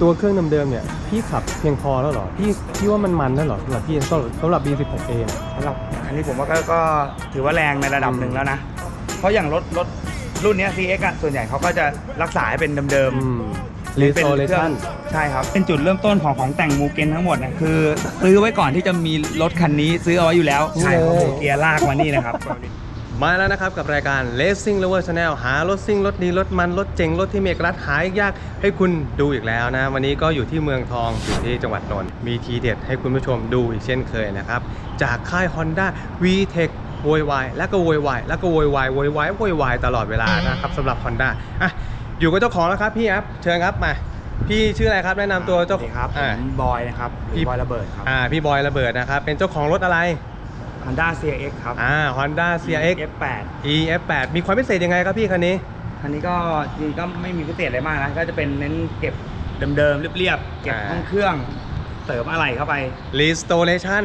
ตัวเครื่องเดิมๆเนี่ยพี่ขับเพียงพอแล้วเหรอพี่พี่ว่ามันมันแล้วเหรอสำหรับพี่สำหรับสำหรับ B16A เนี่ยสำหรับอันนี้ผมว่าก็ก็ถือว่าแรงในระดับอืมหนึ่งแล้วนะ เพราะอย่างรถรถรุ่นเนี้ย CX อะส่วนใหญ่เขาก็จะรักษาให้เป็นเดิมอืม ๆเป็นเครื่อง restoration ใช่ครับ เป็นจุดเริ่มต้นของของแต่งมูเกนทั้งหมดนะคือ ซื้อไว้ก่อนที่จะมีรถคันนี้ซื้อเอาไว้อยู่แล้วนี่ใช่ครับเลยผมเกียร์ลากมานี่นะครับ มาแล้วนะครับกับรายการ Racing Lover Channel หารถซิ่งรถดีรถมันรถเจ๋งรถที่มีเอกลักษณ์หายยากให้คุณดูอีกแล้วนะ วันนี้ก็อยู่ที่เมืองทองอยู่ที่จังหวัดนนท์มีทีเด็ดให้คุณผู้ชมดูอีกเช่นเคยนะครับ จากค่าย Honda VTEC โวยวายแล้วก็โวยวายแล้วก็โวยวายโวยวายโวยวายตลอดเวลานะครับสำหรับ Honda อะอยู่กับเจ้าของแล้วครับพี่ครับเชิญครับมาพี่ชื่ออะไรครับแนะนำตัวเจ้าสวัสดีครับผอ่ามบอยนะครับพี่บอยระเบิดครับอ่าพี่บอยระเบิดนะครับเป็นเจ้าของรถอะไร Honda CX ครับ อ่า Honda CRX F8 EF8 มีความพิเศษยังไงครับพี่คันนี้ คันนี้ก็จริงๆก็ไม่มีพิเศษอะไรมากนะ ก็จะเป็นเน้นเก็บเดิมๆเรียบๆ เก็บอ่าห้องเครื่อง เสริมอะไรเข้าไป restoration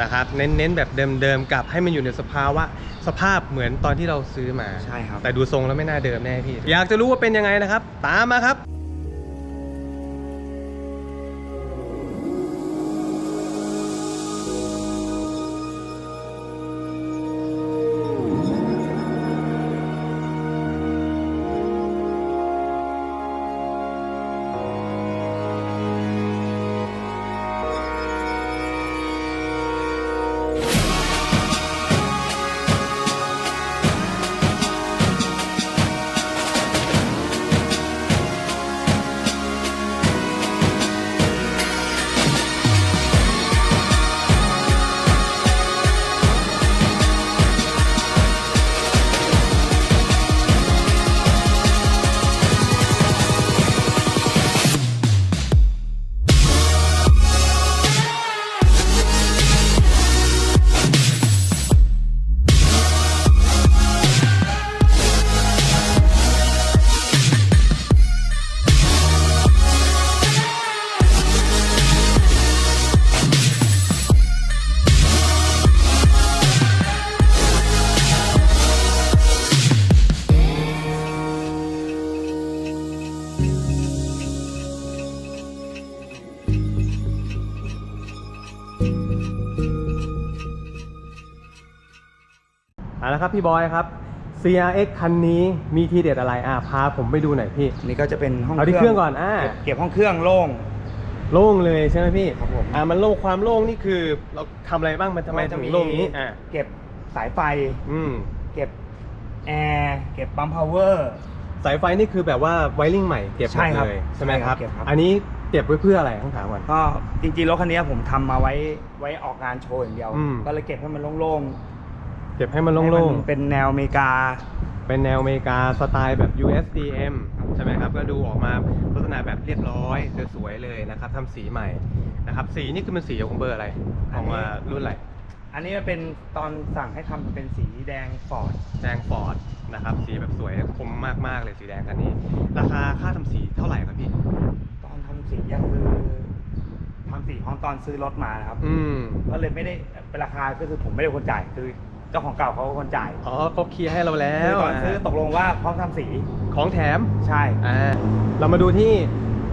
นะครับ เน้นๆแบบเดิมๆ กับให้มันอยู่ในสภาวะสภาพเหมือนตอนที่เราซื้อมา ใช่ครับ แต่ดูทรงแล้วไม่น่าเดิมแน่พี่ อยากจะรู้ว่าเป็นยังไงนะครับ ตามมาครับ เอาละครับพี่บอยครับ CRX คันนี้มีทีเด็ดอะไรอะพาผมไปดูหน่อยพี่อันนี้ก็จะเป็นห้องเอาที่เครื่องก่อนอ่า เก็บเก็บห้องเครื่องโล่ง โล่งเลยใช่ไหมพี่ครับผม อ่ามันโล่งความโล่งนี่คือ เราทำอะไรบ้างมันทำไมถึงโล่งนี้อ่าเก็บสายไฟ อืม เก็บแอร์เก็บปั๊มพาวเวอร์ สายไฟนี่คือแบบว่าไวริงใหม่เก็บหมใช่ดครับเลยใช่ไหมใช่คครัรับบเก็บครับ อันนี้เก็บไว้เพื่ออะไรต้องถามก่อน ก็จริงๆรถคันนี้ผมทำมาไว้ไว้ออกงานโชว์อย่างเดียว อืม ก็เลยเก็บให้มันโล่ง เก็บให้มันๆโล่งให้มันเป็นแนวอเมริกา ๆ เป็นแนวอเมริกาสไตล์แบบ USDM ใช่ไหมครับ ก็ดูออกมาลักษณะแบบเรียบร้อยสวยๆเลยนะครับทำสีใหม่นะครับ สีนี่คือมันสีของเบอร์อะไรของมารุ่นอะไร อันนี้มันเป็นตอนสั่งให้ทำเป็นสีแดงฟอร์ดแดงฟอร์ดนะครับ สีแบบสวยคมมากๆเลยสีแดงคันนี้ ราคาค่าทำสีเท่าไหร่ครับพี่ ตอนทำสียังคือทำสีพร้อมตอนซื้อรถมานะครับ อืม ก็เลยไม่ได้เป็นราคาก็คือผมไม่ได้เป็นคนจ่ายคือ เจ้าของเก่าเขาเป็นคนจ่ายอ๋อเขาเคลียร์ให้เราแล้คือวตอนซื้อตกลงว่าพร้อมทำสีของแถม ใช่ อ่าเรามาดูที่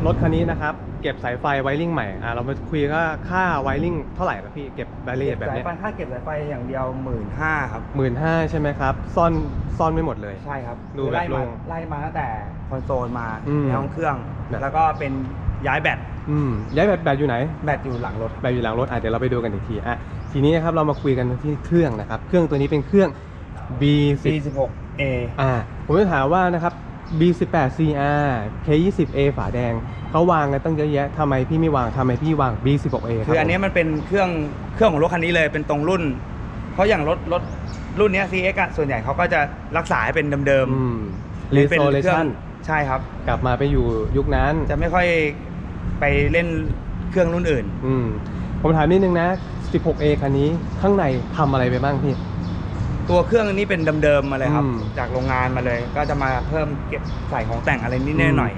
รถคันนี้นะครับ เก็บสายไฟไวริงใหม่อ่าเรามาคุยก็ค่าไวริงเท่าไหร่ครับพี่เก็บรายละเอียดแบบสายเนี้ยไฟค่าเก็บสายไฟอย่างเดียวหมื่นห้าครับ หมื่นห้าใช่ไหมครับ ซ่อนซ่อนไม่หมดเลย ใช่ครับดูคือแบบไล่โล่มางไล่มาตั้งแต่คอนโซลมาอืมในห้องเครื่อง แบบ แล้วก็เป็นย้ายแบตอืมย้ายแบบแบบอยู่ไหน แบตอยู่หลังรถ แบบอยู่หลังรถอะเดี๋ยวเราไปดูกันอีกทีอะ ทีนี้นะครับเรามาคุยกันที่เครื่องนะครับ เครื่องตัวนี้เป็นเครื่อง B10 B16A อ่าผมจะถามว่านะครับ B18CR K20A ฝาแดงเขาวางกันตั้งเยอะแยะทำไมพี่ไม่วางทำไมพี่วาง B16A รับคืออันนี้ผมมันเป็นเครื่องเครื่องของรถคันนี้เลยเป็นตรงรุ่น เพราะอย่างรถรถรุ่นเนี้ย CX อะส่วนใหญ่เขาก็จะรักษาให้เป็นเดิมอืม ๆเป็นเครื่อง restoration ใช่ครับ กลับมาไปอยู่ยุคนั้น จะไม่ค่อยไปเล่นเครื่องรุ่นอื่น อืมผมถามนิดนึงนะ 16A คันนี้ข้างในทำอะไรไปบ้างพี่ ตัวเครื่องนี้เป็นเดิมๆมาเลยครับ อืม จากโรงงานมาเลย ก็จะมาเพิ่มเก็บใส่ของแต่งอะไรนิดอืมๆหน่อย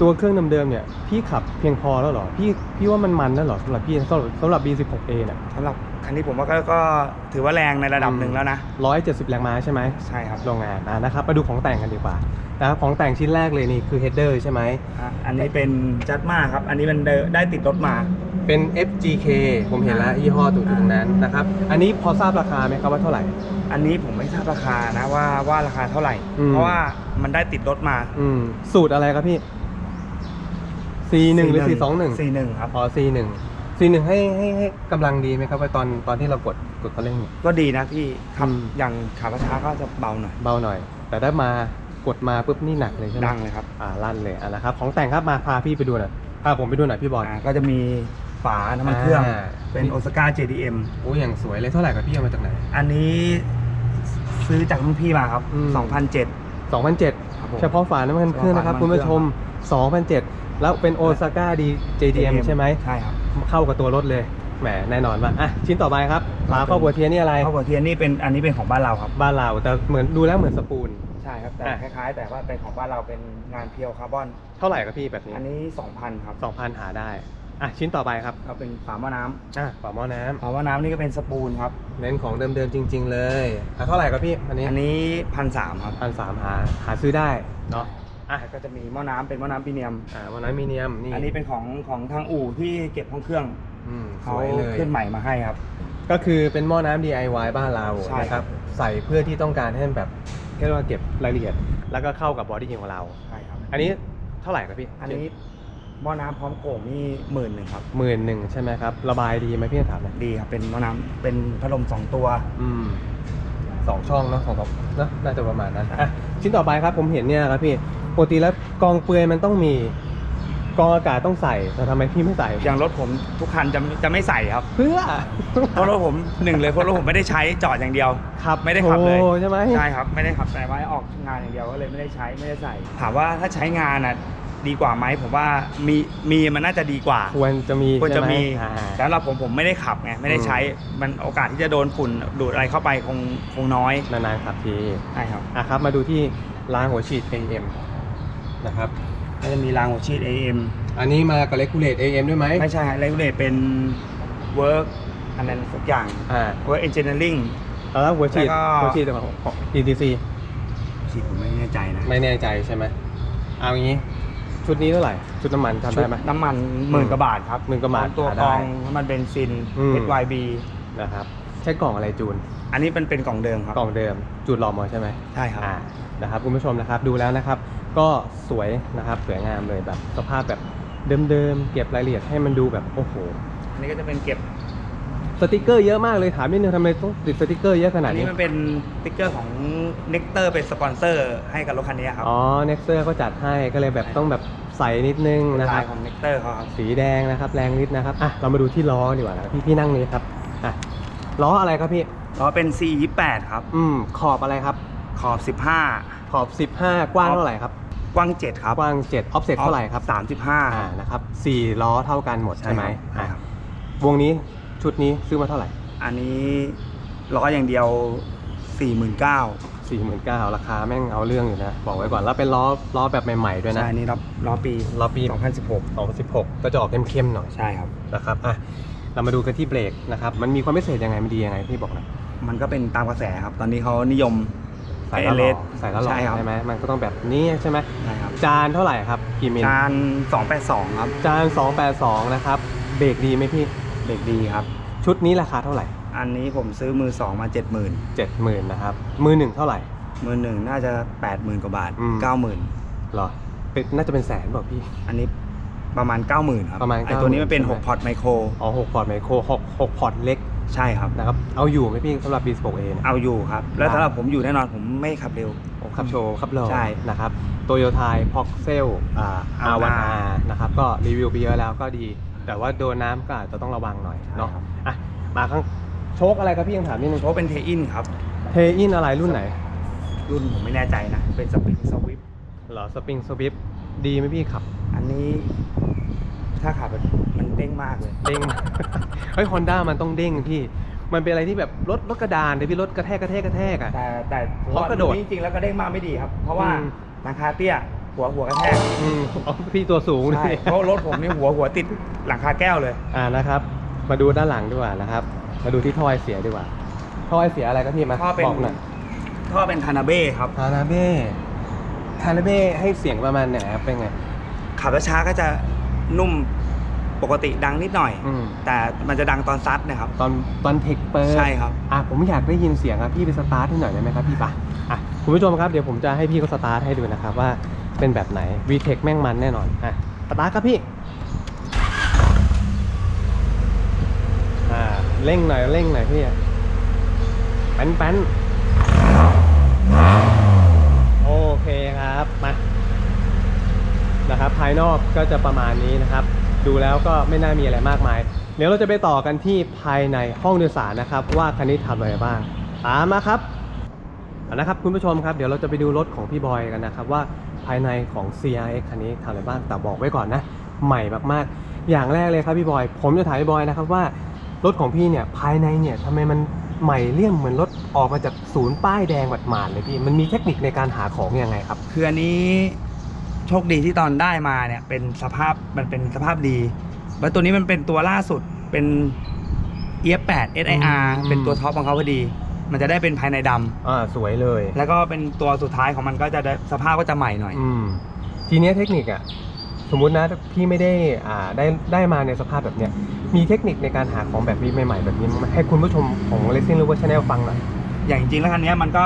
ตัวเครื่องเดิมๆเนี่ยพี่ขับเพียงพอแล้วเหรอพี่พี่ว่ามันมันแล้วเหรอสำหรับพี่สำหรับสำหรับ B16A เนี่ยสำหรับคันนี้ผมว่าก็ก็ถือว่าแรงในระดับหนึ่งแล้วนะ 170 แรงม้าใช่ไหม ใช่ครับโรงงานอะนะครับมาดูของแต่งกันดีกว่านะครับของแต่งชิ้นแรกเลยนี่คือ header ใช่ไหม อะอันนี้เป็นจัดมาครับ อันนี้มันได้ได้ติดรถมา เป็น FGK ผมเห็นแล้วยี่ห้อตัวอยู่ตรงนั้นนะครับ อันนี้พอทราบราคาไหมครับว่าเท่าไหร่ อันนี้ผมไม่ทราบราคานะว่าว่าราคาเท่าไหร่ อืม เพราะว่ามันได้ติดรถมา อืมสูตรอะไรครับพี่ C1 หรือ C21 C1 ครับ อ๋อ C1 C1 ให้ให้ให้กำลังดีไหมครับว่าตอนตอนที่เรากดกดคันเร่งเนี่ย ก็ดีนะพี่ขับอืม อย่างขับช้าๆก็จะเบาหน่อยเบาหน่อย แต่ถ้ามากดมาปุ๊บนี่หนักเลยใช่ไหมดังเลยครับอ่าลั่นเลยอะนะครับ ของแต่งครับมาพาพี่ไปดูหน่อยพาผมไปดูหน่อยพี่บอล อ่าก็จะมี ฝาน้ำมันเครื่องอ่าเป็นโอซาก้า JDM โอ้ยอย่างสวยเลยเท่าไหร่ครับพี่เอามาจากไหน อันนี้ซื้อจากรุ่นพี่มาครับอืม 2007 2007 ครับผม เฉพาะฝาน้ำมันเครื่องนะครับเฉคุณพาะฝาน้ำมันผู้ชม 2007 แล้วเป็นโอซาก้าดี JDM ใช่ไหม ใช่ครับเข้ากับตัวรถเลย แหมแน่นอนว่าอะชิ้นต่อไปครับฝาครอบครัวเทียนนี่อะไร ข้าวหัวเทียนนี่เป็นอันนี้เป็นของบ้านเราครับ บ้านเราแต่เหมือนดูแล้วเหมือนสปูน ใช่ครับ แต่อะ คล้ายๆ แต่ว่าเป็นของบ้านเราเป็นงานเพียวคาร์บอน เท่าไหร่ครับพี่แบบนี้ อันนี้ 2,000 ครับ 2,000 หาได้ อะชิ้นต่อไปครับเราเป็นฝาหม้อน้ำอะฝาหม้อน้ำฝาหม้อน้ำนี่ก็เป็นสปูนครับ เน้นของเดิมๆจริง ๆ เลยอะเท่าไหร่ครับพี่อันนี้อันนี้พันสามครับพันสามหาหาซื้อได้เนาะอะแล้วก็จะมีหม้อน้ำเป็นหม้อน้ำพรีเมียม อ่าหม้อน้ำมีเนียมนี่อันนี้เป็นของของทางอู่ที่เก็บห้องเครื่องอืมสเขาวยเลย ขึ้นใหม่มาให้ครับ ก็คือเป็นหม้อน้ำ DIY บ้านเราใช่นะคครัรับ บ ใส่เพื่อที่ต้องการให้มันแบบเรียกว่าเก็บรายละเอียด แล้วก็เข้ากับบอดี้ของเรา ใช่ครับ อันนี้เท่าไหร่ครับพี่อันนี้ หม้อน้ำพร้อมโก่งนี่หมื่นหนึ่งครับ หมื่นหนึ่งใช่ไหมครับ ระบายดีไหมพี่ถามหน่อยดีครับเป็นหม้อน้ำเป็นพัดลมสองตัว อืมสองช่องเนาะสองสองเนอะน่าจะประมาณนั้นอะชิ้นต่อไปครับผมเห็นเนี่ยครับพี่ปกติแล้วกองเปลือยมันต้องมีกองอากาศต้องใส่แต่ทำไมพี่ไม่ใส่อย่างรถผมทุกคันจะจะไม่ใส่ครับ เพื่อ เพราะรถผมหนึ่งเลยเพราะรถผมไม่ได้ใช้จอดอย่างเดียวขับไม่ได้ขับเลยโชว์ใช่ไหม ใช่ครับ ไม่ได้ขับแต่ไว้ออกงานอย่างเดียวก็เลยไม่ได้ใช้ไม่ได้ใส่ ถามว่าถ้าใช้งานอะ ดีกว่าไหมผมว่ามีมีมันน่าจะดีกว่า ควรจะมีควรจะมีใช่ไหอ่า แต่สำหรับผมผมไม่ได้ขับไงไม่ได้ใช้มันโอกาสที่จะโดนฝุ่นดูดอะไรเข้าไปคงคงน้อยนานๆขับทีใช่ครับอะครับ มาดูที่รางหัวฉีด AM นะครับ ก็จะมีรางหัวฉีด AM อันนี้มากับเลกูเลต AM ด้วยไหมไม่ใช่ฮะเรกูเลตเป็น work อันนั้นสักอย่าง อ่า work engineering แล้วหัวฉีดแล้วก็ หัวฉีดของของ ETC ฉีดผมไม่แน่ใจนะ ไม่แน่ใจใช่ไหมเอางี้ ชุดนี้เท่าไหร่ ชุดน้ำมันจำชุดได้ไหมน้ำมันหมื่นกว่าบาทครับหมื่นกว่าบาทตัวหากรได้องน้ำมันเบนซิน อืม HYB นะครับ ใช้กล่องอะไรจูน อันนี้เป็นเป็นกล่องเดิมครับ กล่องเดิม จูนหลอมอใช่ไหม ใช่ครับ อ่านะครับคุณผู้ชมนะครับดูแล้วนะครับ ก็สวยนะครับสวยงามเลยแบบสภาพแบบเดิมๆ เก็บรายละเอียดให้มันดูแบบโอ้โหอันนี้ก็จะเป็นเก็บ สติกเกอร์เยอะมากเลยถามนิดนึงทำไมต้องติดสติกเกอร์เยอะขนาอัดนนี้นี้มันเป็นสติ๊กเกอร์ของ Nectar เป็นสปอนเซอร์ให้กับรถคันนี้ครับ อ๋อเน็กเซอร์เขาจัดให้ก็เลยแบบต้องแบบ ใส่นิดนึงนะคลารัยบของ Nectar เขาครับสีแดงนะครับ แรงนิดนะครับ อะ เรามาดูที่ล้อดีกว่านะพี่พี่นั่งนี้ครับ อะ ล้ออะไรครับพี่ ล้อเป็น C28 ครับ อืม ขอบอะไรครับ ขอบ 15 ขอบ 15 กว้างเท่าไหร่ครับ กว้าง 7 ครับกว้าง7ออฟเซ็ตเท่าไหร่ครับ35อ่านะครับ4ล้อเท่ากันหมดใช่ไหมใช่อะครับ วงนี้ชุดนี้ซื้อมาเท่าไหร่ อันนี้ล้ออย่างเดียว 49,000 49,000ราคาแม่งเอาเรื่องอยู่นะ บอกไว้ก่อนแล้วเป็นล้อล้อแบบใหม่ ๆ ด้วยใช่นะอันนี้ล้อล้อปีล้อปี 2016 2016 ก็จะออกเข้มๆหน่อยใช่ครับ นะครับอะเรามาดูกันที่เบรกนะครับ มันมีความพิเศษยังไงมันดียังไงพี่บอกหน่อยมันก็เป็นตามกระแสครับ ตอนนี้เขานิยมใส่แล้วหล่อ ALS ใส่แล้วหล่อใช่ครับใช่ไหมมันก็ต้องแบบนี้ใช่ไหมใช่ครับ จานเท่าไหร่ครับกี่มิลจาน 282 ครับ จาน 282 นะครับ เบรกดีไหมพี่เด็กดีครับ ชุดนี้ราคาเท่าไหร่ อันนี้ผมซื้อมือ2มา70,000 70,000นะครับ มือหนึ่งเท่าไหร่ มือหนึ่งน่าจะ80,000กว่าบาทอืม90,000เหรอเป็นน่าจะเป็นแสนเปล่าพี่ อันนี้ประมาณ90,000ครับประมาณไอตัวนี้มันเป็น90,000ใช่ไหม6พอร์ตไมโครอ๋อ6พอร์ตไมโคร6 6พอร์ตเล็กใช่ครับ นะครับ เอาอยู่ไหมพี่สำหรับ B16A เนี่ยเอาอยู่ครับ แล้วได้สำหรับผมอยู่แน่นอนผมไม่ขับเร็ว ขับโชว์ขับโลใช่นะครับโตโยต้าพ็อกเซลอ่า R1R นะครับ ก็รีวิวไปเยอะแล้วก็ดี แต่ว่าโดนน้ำก็อาจจะต้องระวังหน่อยเนาะอะมาข้าง โชคอะไรครับพี่ยังถามนิดนึงเพราะเป็นเทอินครับ เทอินอะไรรุ่นไหน รุ่นผมไม่แน่ใจนะ เป็นสปริงสวิฟเหรอสปริงสวิฟดีไหมพี่ขับ อันนี้ถ้าขับมันเด้งมากเลย เด้ง เฮ้ยฮอนด้ามันต้องเด้งพี่ มันเป็นอะไรที่แบบรถรถกระดานเลยพี่รถกระแทกกระแทกกระแทกอะ แต่แต่เพราะกระโดดจริงๆแล้วก็เด้งมากไม่ดีครับ เพราะว่าอืม หลังคาเตี้ย หัวหัวกระแทกอืมอ๋อพี่ตัวสูงด้ใช่วยเพราะรถผมนี่หัวหัวติดหลังคาแก้วเลย อ่านะครับ มาดูด้านหลังดีกว่านะครับ มาดูที่ท่อไอเสียดีกว่า ท่อไอเสียอะไรครับพี่มาท่อเป็น บอกหน่อยท่อเป็นทานาเบ้ครับ คาราเบ้คาราเบ้ให้เสียงประมาณไหนครับเป็นไง ขับช้าๆก็จะนุ่มปกติดังนิดหน่อย อืม แต่มันจะดังตอนซัดนะครับ ตอนตอนเทคเปิด ใช่ครับ อะผมอยากได้ยินเสียงครับพี่ไปสตาร์ทให้หน่อยได้ไหมครับพี่ปะอะคุณผู้ชมครับเดี๋ยวผมจะให้พี่เขาสตาร์ทให้ดูนะครับว่าเป็นแบบไหน VTEC แม่งมันแน่นอนอะสตาร์ทครับพี่อ่า เร่งหน่อยเร่งหน่อยพี่แป้นแป้นโอเคครับมานะครับ ภายนอกก็จะประมาณนี้นะครับ ดูแล้วก็ไม่น่ามีอะไรมากมาย เดี๋ยวเราจะไปต่อกันที่ภายในห้องโดยสารนะครับ ว่าคันนี้ทำอะไรบ้างตามมาครับนะครับคุณผู้ชมครับเดี๋ยวเราจะไปดูรถของพี่บอยกันนะครับว่าภายในของ CRX คันนี้ทำอะไรบ้างแต่บอกไว้ก่อนนะ ใหม่มากๆ อย่างแรกเลยครับพี่บอย ผมจะถามพี่บอยนะครับว่า รถของพี่เนี่ยภายในเนี่ยทำไมมันใหม่เลี่ยมเหมือนรถออกมาจากศูนย์ป้ายแดงหมาดๆเลยพี่ มันมีเทคนิคในการหาของยังไงครับ คืออันนี้โชคดีที่ตอนได้มาเนี่ยเป็นสภาพมันเป็นสภาพดีแล้วตัวนี้มันเป็นตัวล่าสุดเป็น EF8 SIR อืม เป็นตัวท็อปของเขาพอดี มันจะได้เป็นภายในดำอ่าสวยเลย แล้วก็เป็นตัวสุดท้ายของมันก็จะได้สภาพก็จะใหม่หน่อย อืมทีเนี้ยเทคนิคอะ สมมุตินะพี่ไม่ได้อ่าได้ได้มาในสภาพแบบเนี้ยมีเทคนิคในการหาของแบบนี้ใหม่ๆแบบนี้มาให้คุณผู้ชมของ Racing Lover Channel ฟังหน่อยอย่างจริงๆแล้วคันนี้มันก็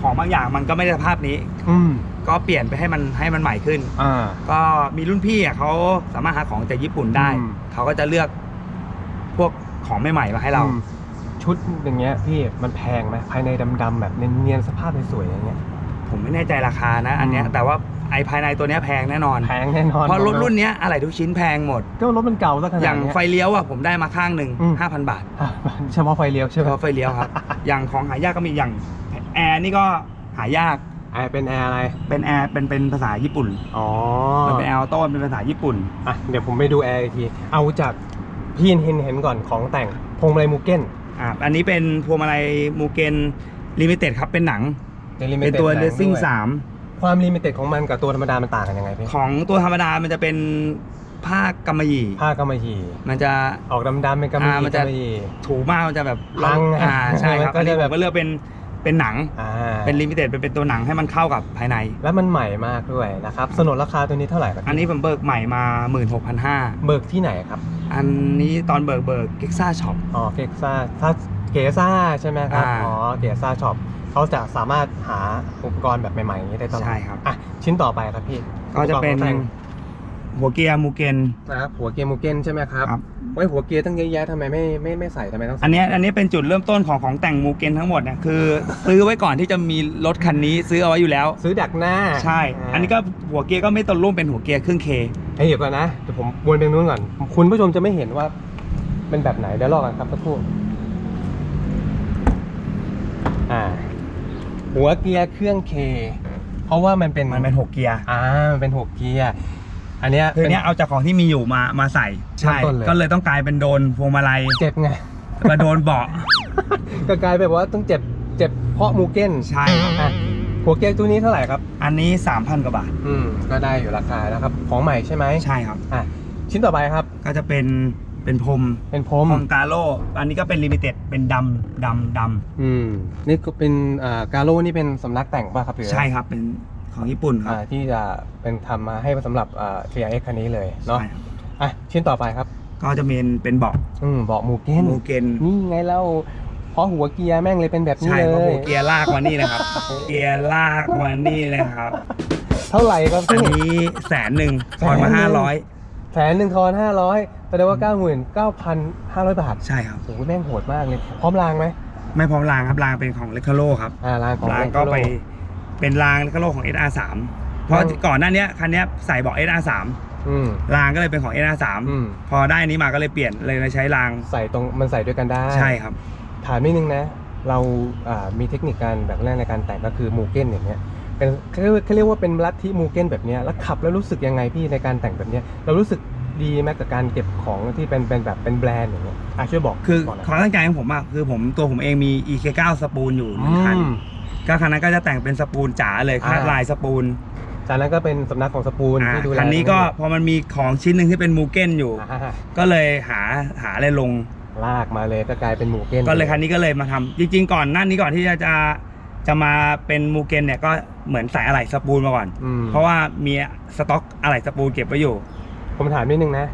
ของบางอย่างมันก็ไม่ได้สภาพนี้ อืมก็เปลี่ยนไปให้มันให้มันใหม่ขึ้นอ่าก็มีรุ่นพี่อะเขาสามารถหาของจากญี่ปุ่นได้อืมเขาก็จะเลือกพวกของใหม่ๆมาให้เราอืมชุดอย่างเงี้ยพี่มันแพงไหมภายในดำๆแบบเนียนๆสภาพสวยๆอย่างเงี้ย ผมไม่แน่ใจราคานะ อันเนี้ยอืม แต่ว่าไอภายในตัวเนี้ยแพงแน่นอน แพงแน่นอนเพราะรถรุ่นเนี้ยอะไรทุกชิ้นแพงหมด ก็รถมันเก่าซะขนาดอย่างเนี้ยไฟเลี้ยวอะผมได้มาข้างหนึ่งอืม ห้าพันบาทอะเฉพาะไฟเลี้ยวใช่เฉไหมพาะไฟเลี้ยวครับ อย่างของหายากก็มีอย่างแอร์นี่ก็หายากไอเป็นแอร์อะไร เป็นแอร์เป็นเป็นภาษาญี่ปุ่นอ๋อมันเป็นแอร์ออโต้เป็นภาษาญี่ปุ่น อะเดี๋ยวผมไปดูแอร์อีกที เอาจากพี่เห็นเห็นก่อนของแต่งพวงมาลัยมูเก้น อ่าอันนี้เป็นพวงมาลัยมูเกนลิมิเต็ดครับ เป็นหนัง เป็นตัว Racing ความลิมิเต็ดของมันกับตัวธรรมดามันต่างกันยังไงพี่3 ของตัวธรรมดามันจะเป็นผ้ากำมะหยี่ ผ้ากำมะหยี่มันจะ ออกดำๆเป็นกำมะหอ่ายี่มันจะ กำมะหยี่ ถูมากมันจะแบบพังอ่าใช่ครับมันก็อันนี้จะผแบบ มก็เลือกเป็นเป็นหนังอ่าเป็นลิมิเต็ดเป็นเป็นตัวหนังให้มันเข้ากับภายใน แล้วมันใหม่มากด้วยนะครับสนนราคาตัวนี้เท่าไหร่ครับอันนี้ผมเบิกใหม่มา 16,500 เบิกที่ไหนครับอันนี้ตอนเบิกเบิกเก็กซ่าช็อป อ๋อเกซ่าถ้าเกซ่าใช่ไหมครับอ่า อ๋อเกซ่าช็อป เขาจะสามารถหาอุปกรณ์แบบใหม่ๆอย่างนี้ได้ตลอดใช่ครับ อะชิ้นต่อไปครับพี่ก็จะเป็น อุปกรณ์ของแต่งหัวเกียร์มูเกนนะครับหัวเกียร์มูเก้นใช่ไหมครับครับ ไว้หัวเกียร์ตั้งเยอะแยะทำไมไม่ไม่ไม่ใส่ทำไมต้องใส่อันเนี้ยอันนี้เป็นจุดเริ่มต้นของของแต่งมูเกนทั้งหมดเนี่ยคือ ซื้อไว้ก่อนที่จะมีรถคันนี้ซื้อเอาไว้อยู่แล้ว ซื้อดักหน้าใช่อันนี้ก็หัวเกียร์ก็ไม่ตนรุ่มเป็นหัวเกียร์ครึ่งเค เฮ้ยเดี๋ยวก่อนนะเดี๋ยวผมวนไปนู้นก่อน คุณผู้ชมจะไม่เห็นว่าเป็นแบบไหนเดี๋ยวรอกันครับสักครู่อ่า หัวเกียร์เครื่องเคเพราะว่ามันเป็นมันเป็นหกเกียร์อ่ามันเป็นหกเกียร์อันเนี้ยคือเป็นเนี้ยเอาจากของที่มีอยู่มามาใส่ใช่เริ่มต้นเลยก็เลยต้องกลายเป็นโดนพวงมาลัยเจ็บไงแล้วก็โดนเบาะก็กลายเป็นว่าต้องเจ็บเจ็บเพราะมูเก้นใช่ครับอะหัวเกียร์ตัวนี้เท่าไหร่ครับ อันนี้ 3,000 กว่าบาท อืม ก็ได้อยู่ราคานะครับ ของใหม่ใช่ไหม ใช่ครับ อะ ชิ้นต่อไปครับ ก็จะเป็น เป็นพรมเป็นพรมพรมกาโลอันนี้ก็เป็นลิมิเต็ดเป็นดำดำดอืมนี่ก็เป็นอ่ากาโร่นี่เป็นสำนักแต่งป่ะครับหรือำใช่ครับเป็นของญี่ปุ่นครับอ่าที่จะเป็นทำมาให้สำหรับอ่า CRX คันนี้เลยเนาะใช่ครับอะชิ้นต่อไปครับ ก็จะเป็นเป็นเบาะอืมเบอกมูเก้นมูเกนนี่ไงเล่าเพราะหัวเกียร์แม่งเลยเป็นแบบนี้ใช่เลเพราะยหัวเกียร์ลากมานี่นะครับ เกียร์ลากมานี่เลยครับ เท่าไหร่ครับอันพี่ นี้แสนหนึ่งทอนมาแสนหนึ่ง ห้าร้อย แสนหนึ่งทอนห้าร้อยแสดงว่าเก้าหมื่นเก้าพันห้าร้อยบาทใช่ครับ โอ้โหแม่งโหดมากเลย พร้อมรางไหมไม่พร้อมรางครับรางเป็นของเลคาโลครับอ่ารางของรางก็ Recaro ไปเป็นรางเลคาโลของ SR3 เพราะอืมก่อนหน้าเนี้ยคันเนี้ยใส่เบาะ SR3 อืมรางก็เลยเป็นของ SR3 อืมพอได้อันนี้มาก็เลยเปลี่ยนเลยมาใช้รางใส่ตรงมันใส่ด้วยกันได้ ใช่ครับ ถามนิดนึงนะ เราอ่ามีเทคนิคการแบบแรกในการแต่งก็คือมูเก้นอย่างเงี้ย เป็นเขาเรียกว่าเขาเรียกว่าเป็นลัทธิมูเก้นแบบเนี้ยแล้วขับแล้วรู้สึกยังไงพี่ในการแต่งแบบเนี้ยเรารู้สึกดีไหมกับการเก็บของที่เป็นเป็นแบบเป็นแบรนด์อย่างเงี้ยอะช่วยบอกคือก่อนนะความตั้งใจของผมอะคือผมตัวผมเองมี EK9 สปูลอยู่หนึ่งคันอืม ก็คันนั้นก็จะแต่งเป็นสปูลจ๋าเลยคาดอ่า ลายสปูลจากนั้นก็เป็นสำนักของสปูนอ่าที่ดูแลคันนี้ก็พอมันมีของชิ้นหนึ่งที่เป็นมูเก้นอยู่ อ่าก็เลยหาหาอะไรลง ลากมาเลยก็กลายเป็นหมูเก้น ก็เลยคันนี้ก็เลยมาทำจริงๆ ก่อนหน้านี้ก่อนที่จะจะ จะมาเป็นมูเกนเนี่ยก็เหมือนใส่อะไหล่สปูนมาก่อน อืม เพราะว่ามีสต็อกอะไหล่สปูนเก็บไว้อยู่ ผมถามนิดนึงนะ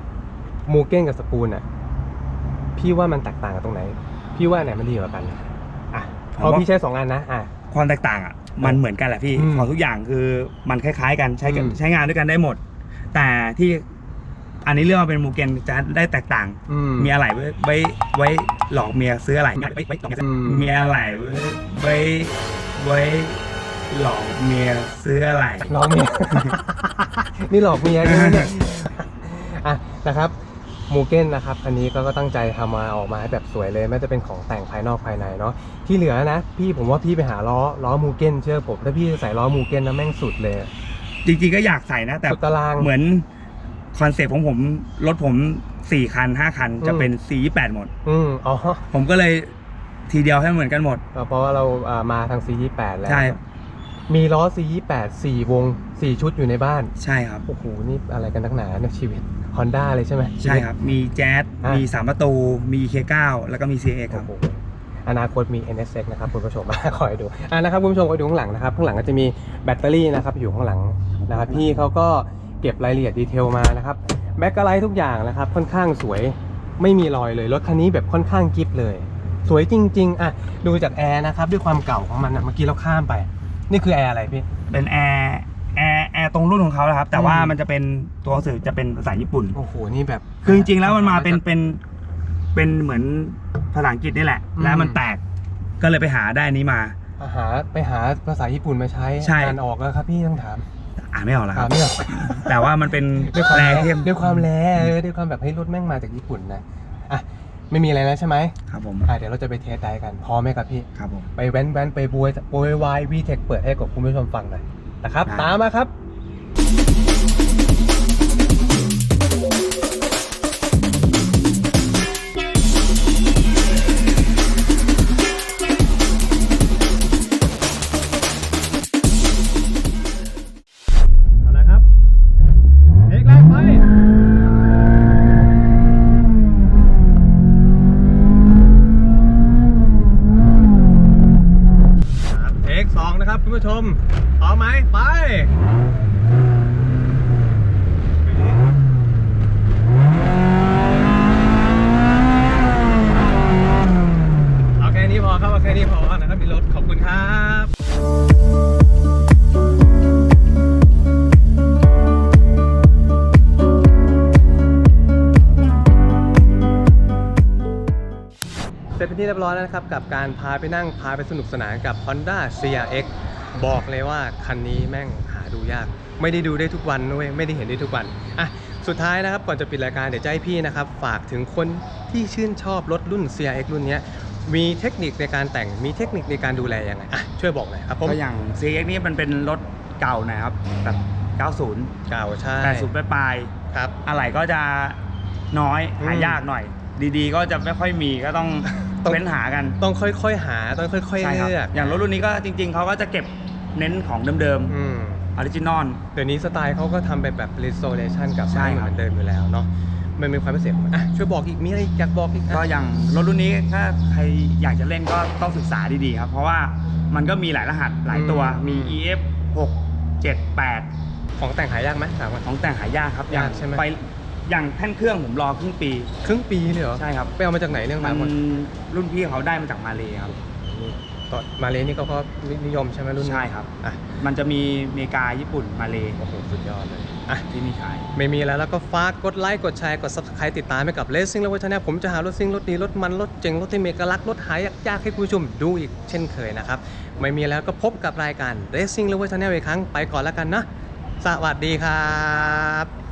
หมูเก้นกับสปูนอะ พี่ว่ามันแตกต่างกันตรงไหน พี่ว่าอันไหนมันดีกว่ากัน อะผมเพราะว่าพี่ใช้สองอันนะ อะ ความแตกต่างอะมันเหมือนกันแหละพี่อืมของทุกอย่างคือมันคล้ายๆ กันใช้กันอืม ใช้งานด้วยกันได้หมด แต่ที่ อันนี้เรื่องมาเป็นมูเกนจะได้แตกต่าง อืม มีอะไรไว้ไว้ไว้หลอกเมียซื้ออะไรไว้ไว้หลอกเมียซื้ออืมมีอะไรไว้ไว้ไว้หลอกเมียซื้ออะไร หลอกเมีย นี่หลอกเมียใช่ไหมเนี่ยอะนะครับหมูเก้นนะครับคันนี้ก็ก็ตั้งใจทำมาออกมาให้แบบสวยเลยไม่ว่าจะเป็นของแต่งภายนอกภายในเนาะที่เหลือนะ พี่ผมว่าพี่ไปหาล้อล้อหมูเก้นเชื่อผมถ้าพี่ใส่ล้อหมูเก้นนะแม่งสุดเลยจริงๆก็อยากใส่นะ แต่สุดตารางเหมือน คอนเซ็ปต์ของผมรถผมสี่คันห้าคัน จะอืมเป็นสีแปดหมด อืมอ๋อผมก็เลยทีเดียวให้เหมือนกันหมด เพราะว่าเราอ่ามาทาง C28 แล้วใช่ มีล้อ C28 4 วง 4 ชุดอยู่ในบ้าน ใช่ครับ โอ้โห นี่อะไรกันนักหนาเนี่ยชีวิต Honda เลยใช่ไหม ใช่ครับ มีแจ๊สอะมีสามประตู มี K9 แล้วก็มี CX คโอ้รับโหอนาคตมี NSX นะครับคุณผู้ชมมาคอยดูอ่านะครับคุณผู้ชมคอยดูข้างหลังนะครับ ข้างหลังก็จะมีแบตเตอรี่นะครับ อยู่ข้างหลังนะครับพี่เขาก็ เก็บรายละเอียดดีเทลมานะครับแบ็คกไลท์ทุกอย่างนะครับ ค่อนข้างสวยไม่มีรอยเลย รถคันนี้แบบค่อนข้างกิฟเลย สวยจริง ๆ อะ ดูจากแอร์นะครับ ด้วยความเก่าของมันอะเมื่อกี้เราข้ามไป นี่คือแอร์อะไรพี่ เป็นแอร์แอร์แอร์ตรงรุ่นของเขานะครับ แต่ว่าอืมมันจะเป็นตัวหนังสือจะเป็นภาษาญี่ปุ่น โอ้โห นี่แบบ คือจริงๆแล้วมันมาเป็นเป็นเป็นเหมือนภาษาอังกฤษนี่แหละอืมแล้วมันแตกก็เลยไปหาได้อันนี้มาหาไปหาภาษาญี่ปุ่นมาใช้ใช่อ่านออกแล้วครับพี่ต้องถาม อ่านไม่ออกแล้วคถารัมบไม่ออก แต่ว่ามันเป็นด้วยความแรแรงเข้มด้วยความแรงเออด้วยความแบบให้ยรถแม่งมาจากญี่ปุ่นนะอะไม่มีอะไรแล้วใช่ไหมครับผมอะเดี๋ยวเราจะไปเทสไดฟ์กันพร้อมไหมครับพี่ ครับผม ไปแว้นแว้นไปบวยโวยวายวีเทคเปิดให้กับคุณผู้ชมฟังหน่อยนะครับ ได้ ตามมาครับ นะครับกับการพาไปนั่งพาไปสนุกสนานกับ Honda CRX บอกเลยว่าคันนี้แม่งหาดูยาก ไม่ได้ดูได้ทุกวันด้วยไม่ได้เห็นได้ทุกวันอะสุดท้ายนะครับก่อนจะปิดรายการเดี๋ยวจะให้พี่นะครับฝากถึงคนที่ชื่นชอบรถรุ่น CRX รุ่นเนี้ยมีเทคนิคในการแต่งมีเทคนิคในการดูแลยังไงอะช่วยบอกหน่อยครับผมก็อย่าง CX นี่มันเป็นรถเก่าหนะครับแบบ90 เก่าใช่80ปลายครับๆอะไรก็จะน้อยอืมหายากหน่อย ดีๆ ก็จะไม่ค่อยมีก็ต้อง ต้อง เว้นหากันต้องค่อยๆหาต้องค่อยใช่ๆครับเลือกอย่างรถรุ่นนี้ก็จริง ๆเขาก็จะเก็บเน้นของเดิมอืม ๆออริจินอล เดี๋ยวนี้สไตล์เขาก็ทำเป็นแบบ restoration กับใช่บ้านครับเหมือนเดิมอยู่แล้วเนาะ มันมีความพิเศษของมันอะช่วยบอกอีกมีอะไรอยากบอกอีกอะก็อย่างรถรุ่นนี้ถ้าใครอยากจะเล่นก็ต้องศึกษาดีๆครับ เพราะว่ามันก็มีหลายรหัสหลายตัวมี EF 6 7 8 ของแต่งหายากไหมถามว่า ของแต่งหายากครับอย่างยากใช่ไหมไป อย่างแท่นเครื่องผมรอครึ่งปี ครึ่งปีเลยเหรอใช่ครับ ไปเอามาจากไหนเรื่องมัรานวมันรุ่นพี่เขาได้มาจากมาเลยครับนี่ตอนมาเลนี่เขาก็นิยมใช่ไหมรุ่นนี้ใช่ครับอะมันจะมีอเมริกาญี่ปุ่นมาเลยโอ้โหสุดยอดเลยอะที่มีขายไม่มีแล้วแล้วก็ฝากกดไลค์กดแชร์กด subscribe ติดตามให้กับ Racing แล้ววัฒนผมจะหารถซิ่งรถดีรถมันรถเจ๋งรถที่มีเอกลักษณ์รถหายากๆให้คุณผู้ชมดูอีกเช่นเคยนะครับไม่มีแล้วก็พบกับรายการ Racing แล้ววัฒนอีกครั้งไปก่อนแล้วกันนะสวัสดีครับ